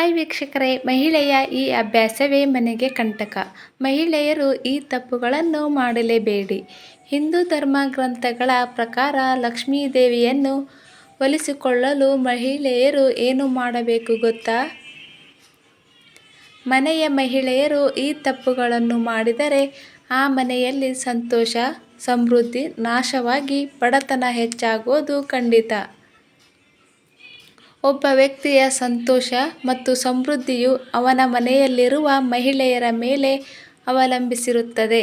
Hi ವೀಕ್ಷಕರೇ, ಮಹಿಳೆಯ ಈ ಅಭ್ಯಾಸವೇ ಮನೆಗೆ ಕಂಟಕ. ಮಹಿಳೆಯರು ಈ ತಪ್ಪುಗಳನ್ನು ಮಾಡಲೇಬೇಡಿ. ಹಿಂದೂ ಧರ್ಮ ಗ್ರಂಥಗಳ ಪ್ರಕಾರ ಲಕ್ಷ್ಮೀ ದೇವಿಯನ್ನು ಒಲಿಸಿಕೊಳ್ಳಲು ಮಹಿಳೆಯರು ಏನು ಮಾಡಬೇಕು ಗೊತ್ತಾ? ಮನೆಯ ಮಹಿಳೆಯರು ಈ ತಪ್ಪುಗಳನ್ನು ಮಾಡಿದರೆ ಆ ಮನೆಯಲ್ಲಿ ಸಂತೋಷ, ಸಮೃದ್ಧಿ, ನಾಶವಾಗಿ ಬಡತನ ಹೆಚ್ಚಾಗುವುದು ಖಂಡಿತ. ಒಬ್ಬ ವ್ಯಕ್ತಿಯ ಸಂತೋಷ ಮತ್ತು ಸಮೃದ್ಧಿಯು ಅವನ ಮನೆಯಲ್ಲಿರುವ ಮಹಿಳೆಯರ ಮೇಲೆ ಅವಲಂಬಿಸಿರುತ್ತದೆ.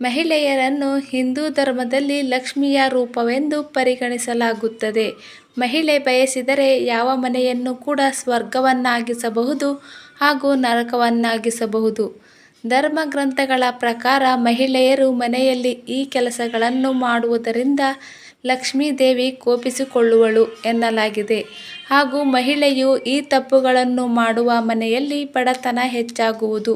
ಮಹಿಳೆಯರನ್ನು ಹಿಂದೂ ಧರ್ಮದಲ್ಲಿ ಲಕ್ಷ್ಮಿಯ ರೂಪವೆಂದು ಪರಿಗಣಿಸಲಾಗುತ್ತದೆ. ಮಹಿಳೆ ಬಯಸಿದರೆ ಯಾವ ಮನೆಯನ್ನು ಕೂಡ ಸ್ವರ್ಗವನ್ನಾಗಿಸಬಹುದು ಹಾಗೂ ನರಕವನ್ನಾಗಿಸಬಹುದು. ಧರ್ಮ ಗ್ರಂಥಗಳ ಪ್ರಕಾರ ಮಹಿಳೆಯರು ಮನೆಯಲ್ಲಿ ಈ ಕೆಲಸಗಳನ್ನು ಮಾಡುವುದರಿಂದ ಲಕ್ಷ್ಮೀ ದೇವಿ ಕೋಪಿಸಿಕೊಳ್ಳುವಳು ಎನ್ನಲಾಗಿದೆ. ಹಾಗೂ ಮಹಿಳೆಯು ಈ ತಪ್ಪುಗಳನ್ನು ಮಾಡುವ ಮನೆಯಲ್ಲಿ ಬಡತನ ಹೆಚ್ಚಾಗುವುದು.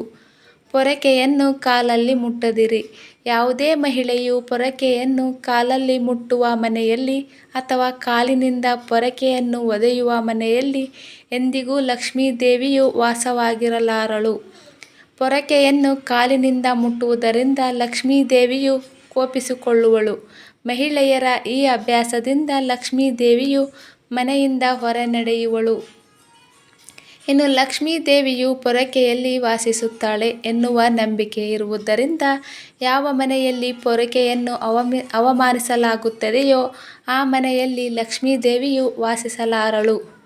ಪೊರಕೆಯನ್ನು ಕಾಲಲ್ಲಿ ಮುಟ್ಟದಿರಿ. ಯಾವುದೇ ಮಹಿಳೆಯು ಪೊರಕೆಯನ್ನು ಕಾಲಲ್ಲಿ ಮುಟ್ಟುವ ಮನೆಯಲ್ಲಿ ಅಥವಾ ಕಾಲಿನಿಂದ ಪೊರಕೆಯನ್ನು ಒದೆಯುವ ಮನೆಯಲ್ಲಿ ಎಂದಿಗೂ ಲಕ್ಷ್ಮೀ ದೇವಿಯು ವಾಸವಾಗಿರಲಾರಳು. ಪೊರಕೆಯನ್ನು ಕಾಲಿನಿಂದ ಮುಟ್ಟುವುದರಿಂದ ಲಕ್ಷ್ಮೀ ದೇವಿಯು ಕೋಪಿಸಿಕೊಳ್ಳುವಳು. ಮಹಿಳೆಯರ ಈ ಅಭ್ಯಾಸದಿಂದ ಲಕ್ಷ್ಮೀ ದೇವಿಯು ಮನೆಯಿಂದ ಹೊರ ನಡೆಯುವಳು ಇನ್ನು ಲಕ್ಷ್ಮೀ ದೇವಿಯು ಪೊರಕೆಯಲ್ಲಿ ವಾಸಿಸುತ್ತಾಳೆ ಎನ್ನುವ ನಂಬಿಕೆ ಇರುವುದರಿಂದ ಯಾವ ಮನೆಯಲ್ಲಿ ಪೊರಕೆಯನ್ನು ಅವಮಿ, ಅವಮಾನಿಸಲಾಗುತ್ತದೆಯೋ ಆ ಮನೆಯಲ್ಲಿ ಲಕ್ಷ್ಮೀ ದೇವಿಯು ವಾಸಿಸಲಾರಳು.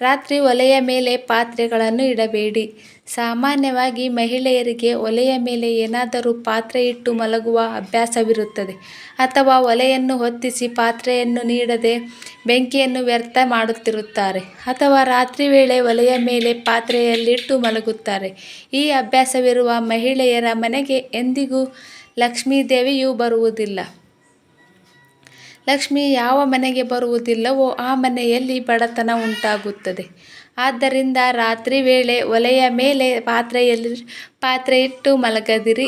ರಾತ್ರಿ ಒಲೆಯ ಮೇಲೆ ಪಾತ್ರೆಗಳನ್ನು ಇಡಬೇಡಿ. ಸಾಮಾನ್ಯವಾಗಿ ಮಹಿಳೆಯರಿಗೆ ಒಲೆಯ ಮೇಲೆ ಏನಾದರೂ ಪಾತ್ರೆ ಇಟ್ಟು ಮಲಗುವ ಅಭ್ಯಾಸವಿರುತ್ತದೆ. ಅಥವಾ ಒಲೆಯನ್ನು ಹೊತ್ತಿಸಿ ಪಾತ್ರೆಯನ್ನು ನೀಡದೆ ಬೆಂಕಿಯನ್ನು ವ್ಯರ್ಥ ಮಾಡುತ್ತಿರುತ್ತಾರೆ. ಅಥವಾ ರಾತ್ರಿ ವೇಳೆ ಒಲೆಯ ಮೇಲೆ ಪಾತ್ರೆಯಲ್ಲಿಟ್ಟು ಮಲಗುತ್ತಾರೆ. ಈ ಅಭ್ಯಾಸವಿರುವ ಮಹಿಳೆಯರ ಮನೆಗೆ ಎಂದಿಗೂ ಲಕ್ಷ್ಮೀದೇವಿಯು ಬರುವುದಿಲ್ಲ. ಲಕ್ಷ್ಮಿ ಯಾವ ಮನೆಗೆ ಬರುವುದಿಲ್ಲವೋ ಆ ಮನೆಯಲ್ಲಿ ಬಡತನ ಉಂಟಾಗುತ್ತದೆ. ಆದ್ದರಿಂದ ರಾತ್ರಿ ವೇಳೆ ಒಲೆಯ ಮೇಲೆ ಪಾತ್ರೆಯಲ್ಲಿ ಪಾತ್ರೆ ಇಟ್ಟು ಮಲಗದಿರಿ.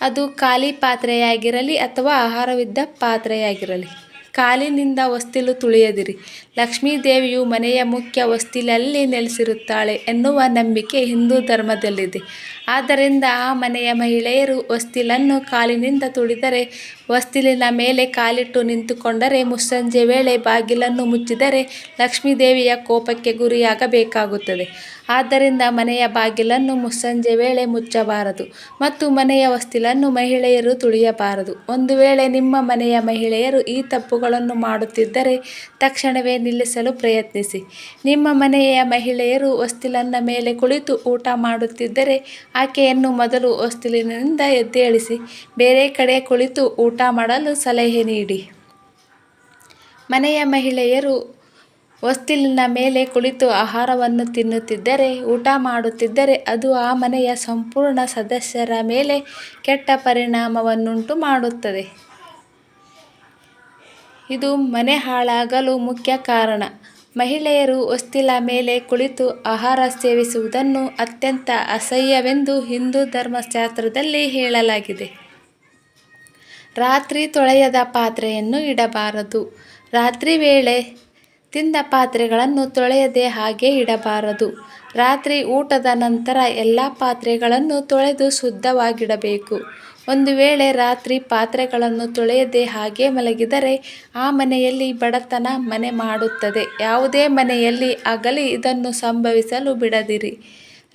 ಅದು ಖಾಲಿ ಪಾತ್ರೆಯಾಗಿರಲಿ ಅಥವಾ ಆಹಾರವಿದ್ದ ಪಾತ್ರೆಯಾಗಿರಲಿ. ಕಾಲಿನಿಂದ ಹೊಸ್ತಿಲು ತುಳಿಯದಿರಿ. ಲಕ್ಷ್ಮೀ ದೇವಿಯು ಮನೆಯ ಮುಖ್ಯ ಹೊಸ್ತಿಲಲ್ಲಿ ನೆಲೆಸಿರುತ್ತಾಳೆ ಎನ್ನುವ ನಂಬಿಕೆ ಹಿಂದೂ ಧರ್ಮದಲ್ಲಿದೆ. ಆದ್ದರಿಂದ ಆ ಮನೆಯ ಮಹಿಳೆಯರು ವಸ್ತಿಲನ್ನು ಕಾಲಿನಿಂದ ತುಳಿದರೆ ಹೊಸ್ತಿಲಿನ ಮೇಲೆ ಕಾಲಿಟ್ಟು ನಿಂತುಕೊಂಡರೆ ಮುಸ್ಸಂಜೆ ವೇಳೆ ಬಾಗಿಲನ್ನು ಮುಚ್ಚಿದರೆ ಲಕ್ಷ್ಮೀದೇವಿಯ ಕೋಪಕ್ಕೆ ಗುರಿಯಾಗಬೇಕಾಗುತ್ತದೆ. ಆದ್ದರಿಂದ ಮನೆಯ ಬಾಗಿಲನ್ನು ಮುಸ್ಸಂಜೆ ವೇಳೆ ಮುಚ್ಚಬಾರದು ಮತ್ತು ಮನೆಯ ವಸ್ತಿಲನ್ನು ಮಹಿಳೆಯರು ತುಳಿಯಬಾರದು. ಒಂದು ವೇಳೆ ನಿಮ್ಮ ಮನೆಯ ಮಹಿಳೆಯರು ಈ ತಪ್ಪುಗಳನ್ನು ಮಾಡುತ್ತಿದ್ದರೆ ತಕ್ಷಣವೇ ನಿಲ್ಲಿಸಲು ಪ್ರಯತ್ನಿಸಿ. ನಿಮ್ಮ ಮನೆಯ ಮಹಿಳೆಯರು ವಸ್ತಿಲನ್ನ ಮೇಲೆ ಕುಳಿತು ಊಟ ಮಾಡುತ್ತಿದ್ದರೆ ಆಕೆಯನ್ನು ಮೊದಲು ಹೊಸ್ತಿಲಿನಿಂದ ಎದ್ದೇಳಿಸಿ, ಬೇರೆ ಕಡೆ ಕುಳಿತು ಊಟ ಮಾಡಲು ಸಲಹೆ ನೀಡಿ. ಮನೆಯ ಮಹಿಳೆಯರು ಹೊಸ್ತಿಲಿನ ಮೇಲೆ ಕುಳಿತು ಆಹಾರವನ್ನು ತಿನ್ನುತ್ತಿದ್ದರೆ, ಊಟ ಮಾಡುತ್ತಿದ್ದರೆ ಅದು ಆ ಮನೆಯ ಸಂಪೂರ್ಣ ಸದಸ್ಯರ ಮೇಲೆ ಕೆಟ್ಟ ಪರಿಣಾಮವನ್ನುಂಟು ಮಾಡುತ್ತದೆ. ಇದು ಮನೆ ಹಾಳಾಗಲು ಮುಖ್ಯ ಕಾರಣ. ಮಹಿಳೆಯರು ಹೊಸ್ತಿಲ ಮೇಲೆ ಕುಳಿತು ಆಹಾರ ಸೇವಿಸುವುದನ್ನು ಅತ್ಯಂತ ಅಸಹ್ಯವೆಂದು ಹಿಂದೂ ಧರ್ಮಶಾಸ್ತ್ರದಲ್ಲಿ ಹೇಳಲಾಗಿದೆ. ರಾತ್ರಿ ತೊಳೆಯದ ಪಾತ್ರೆಯನ್ನು ಇಡಬಾರದು. ರಾತ್ರಿ ವೇಳೆ ತಿಂದ ಪಾತ್ರೆಗಳನ್ನು ತೊಳೆಯದೆ ಹಾಗೆ ಇಡಬಾರದು. ರಾತ್ರಿ ಊಟದ ನಂತರ ಎಲ್ಲ ಪಾತ್ರೆಗಳನ್ನು ತೊಳೆದು ಶುದ್ಧವಾಗಿಡಬೇಕು. ಒಂದು ವೇಳೆ ರಾತ್ರಿ ಪಾತ್ರೆಗಳನ್ನು ತೊಳೆಯದೆ ಹಾಗೆ ಮಲಗಿದರೆ ಆ ಮನೆಯಲ್ಲಿ ಬಡತನ ಮನೆ ಮಾಡುತ್ತದೆ. ಯಾವುದೇ ಮನೆಯಲ್ಲಿ ಆಗಲಿ ಇದನ್ನು ಸಂಭವಿಸಲು ಬಿಡದಿರಿ.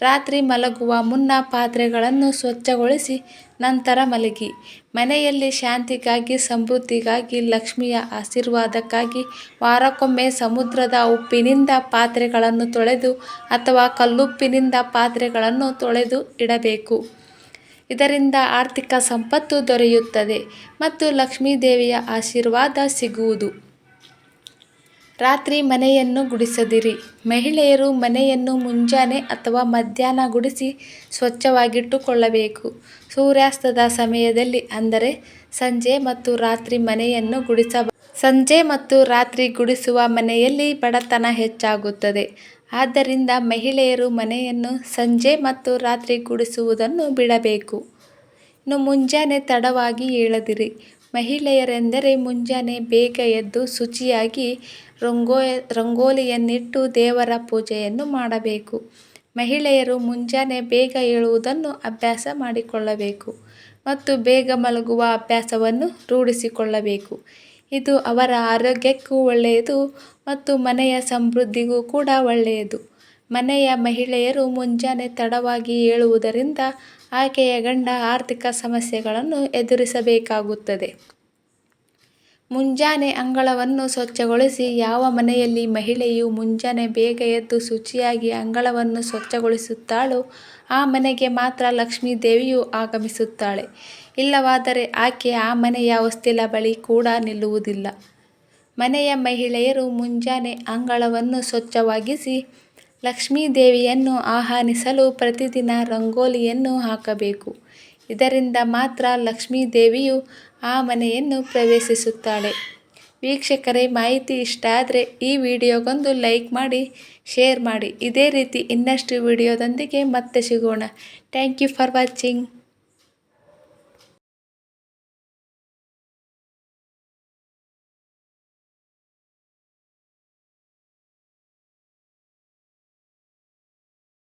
ರಾತ್ರಿ ಮಲಗುವ ಮುನ್ನ ಪಾತ್ರೆಗಳನ್ನು ಸ್ವಚ್ಛಗೊಳಿಸಿ ನಂತರ ಮಲಗಿ. ಮನೆಯಲ್ಲಿ ಶಾಂತಿಗಾಗಿ, ಸಮೃದ್ಧಿಗಾಗಿ, ಲಕ್ಷ್ಮಿಯ ಆಶೀರ್ವಾದಕ್ಕಾಗಿ ವಾರಕ್ಕೊಮ್ಮೆ ಸಮುದ್ರದ ಉಪ್ಪಿನಿಂದ ಪಾತ್ರೆಗಳನ್ನು ತೊಳೆದು ಅಥವಾ ಕಲ್ಲುಪ್ಪಿನಿಂದ ಪಾತ್ರೆಗಳನ್ನು ತೊಳೆದು ಇಡಬೇಕು. ಇದರಿಂದ ಆರ್ಥಿಕ ಸಂಪತ್ತು ದೊರೆಯುತ್ತದೆ ಮತ್ತು ಲಕ್ಷ್ಮೀ ದೇವಿಯ ಆಶೀರ್ವಾದ ಸಿಗುವುದು. ರಾತ್ರಿ ಮನೆಯನ್ನು ಗುಡಿಸದಿರಿ. ಮಹಿಳೆಯರು ಮನೆಯನ್ನು ಮುಂಜಾನೆ ಅಥವಾ ಮಧ್ಯಾಹ್ನ ಗುಡಿಸಿ ಸ್ವಚ್ಛವಾಗಿಟ್ಟುಕೊಳ್ಳಬೇಕು. ಸೂರ್ಯಾಸ್ತದ ಸಮಯದಲ್ಲಿ ಅಂದರೆ ಸಂಜೆ ಮತ್ತು ರಾತ್ರಿ ಮನೆಯನ್ನು ಗುಡಿಸ ಸಂಜೆ ಮತ್ತು ರಾತ್ರಿ ಗುಡಿಸುವ ಮನೆಯಲ್ಲಿ ಬಡತನ ಹೆಚ್ಚಾಗುತ್ತದೆ. ಆದ್ದರಿಂದ ಮಹಿಳೆಯರು ಮನೆಯನ್ನು ಸಂಜೆ ಮತ್ತು ರಾತ್ರಿ ಗುಡಿಸುವುದನ್ನು ಬಿಡಬೇಕು. ಇನ್ನು ಮುಂಜಾನೆ ತಡವಾಗಿ ಏಳದಿರಿ. ಮಹಿಳೆಯರೆಂದರೆ ಮುಂಜಾನೆ ಬೇಗ ಎದ್ದು ಶುಚಿಯಾಗಿ ರಂಗೋ, ರಂಗೋಲಿಯನ್ನಿಟ್ಟು ದೇವರ ಪೂಜೆಯನ್ನು ಮಾಡಬೇಕು. ಮಹಿಳೆಯರು ಮುಂಜಾನೆ ಬೇಗ ಏಳುವುದನ್ನು ಅಭ್ಯಾಸ ಮಾಡಿಕೊಳ್ಳಬೇಕು ಮತ್ತು ಬೇಗ ಮಲಗುವ ಅಭ್ಯಾಸವನ್ನು ರೂಢಿಸಿಕೊಳ್ಳಬೇಕು. ಇದು ಅವರ ಆರೋಗ್ಯಕ್ಕೂ ಒಳ್ಳೆಯದು ಮತ್ತು ಮನೆಯ ಸಮೃದ್ಧಿಗೂ ಕೂಡ ಒಳ್ಳೆಯದು. ಮನೆಯ ಮಹಿಳೆಯರು ಮುಂಜಾನೆ ತಡವಾಗಿ ಏಳುವುದರಿಂದ ಆಕೆಯ ಗಂಡ ಆರ್ಥಿಕ ಸಮಸ್ಯೆಗಳನ್ನು ಎದುರಿಸಬೇಕಾಗುತ್ತದೆ. ಮುಂಜಾನೆ ಅಂಗಳವನ್ನು ಸ್ವಚ್ಛಗೊಳಿಸಿ ಯಾವ ಮನೆಯಲ್ಲಿ ಮಹಿಳೆಯು ಮುಂಜಾನೆ ಬೇಗ ಎದ್ದು ಶುಚಿಯಾಗಿ ಅಂಗಳವನ್ನು ಸ್ವಚ್ಛಗೊಳಿಸುತ್ತಾಳೋ ಆ ಮನೆಗೆ ಮಾತ್ರ ಲಕ್ಷ್ಮೀ ದೇವಿಯು ಆಗಮಿಸುತ್ತಾಳೆ. ಇಲ್ಲವಾದರೆ ಆಕೆ ಆ ಮನೆಯ ಹೊಸ್ತಿಲ ಬಳಿ ಕೂಡ ನಿಲ್ಲುವುದಿಲ್ಲ. ಮನೆಯ ಮಹಿಳೆಯರು ಮುಂಜಾನೆ ಅಂಗಳವನ್ನು ಸ್ವಚ್ಛವಾಗಿಸಿ ಲಕ್ಷ್ಮೀ ದೇವಿಯನ್ನು ಆಹ್ವಾನಿಸಲು ಪ್ರತಿದಿನ ರಂಗೋಲಿಯನ್ನು ಹಾಕಬೇಕು. ಇದರಿಂದ ಮಾತ್ರ ಲಕ್ಷ್ಮೀ ದೇವಿಯು ಆ ಮನೆಯನ್ನು ಪ್ರವೇಶಿಸುತ್ತಾಳೆ. ವೀಕ್ಷಕರೇ, ಮಾಹಿತಿ ಇಷ್ಟ ಆದರೆ ಈ ವಿಡಿಯೋಗೊಂದು ಲೈಕ್ ಮಾಡಿ, ಶೇರ್ ಮಾಡಿ. ಇದೇ ರೀತಿ ಇನ್ನಷ್ಟು ವಿಡಿಯೋದೊಂದಿಗೆ ಮತ್ತೆ ಸಿಗೋಣ. Thank you for watching.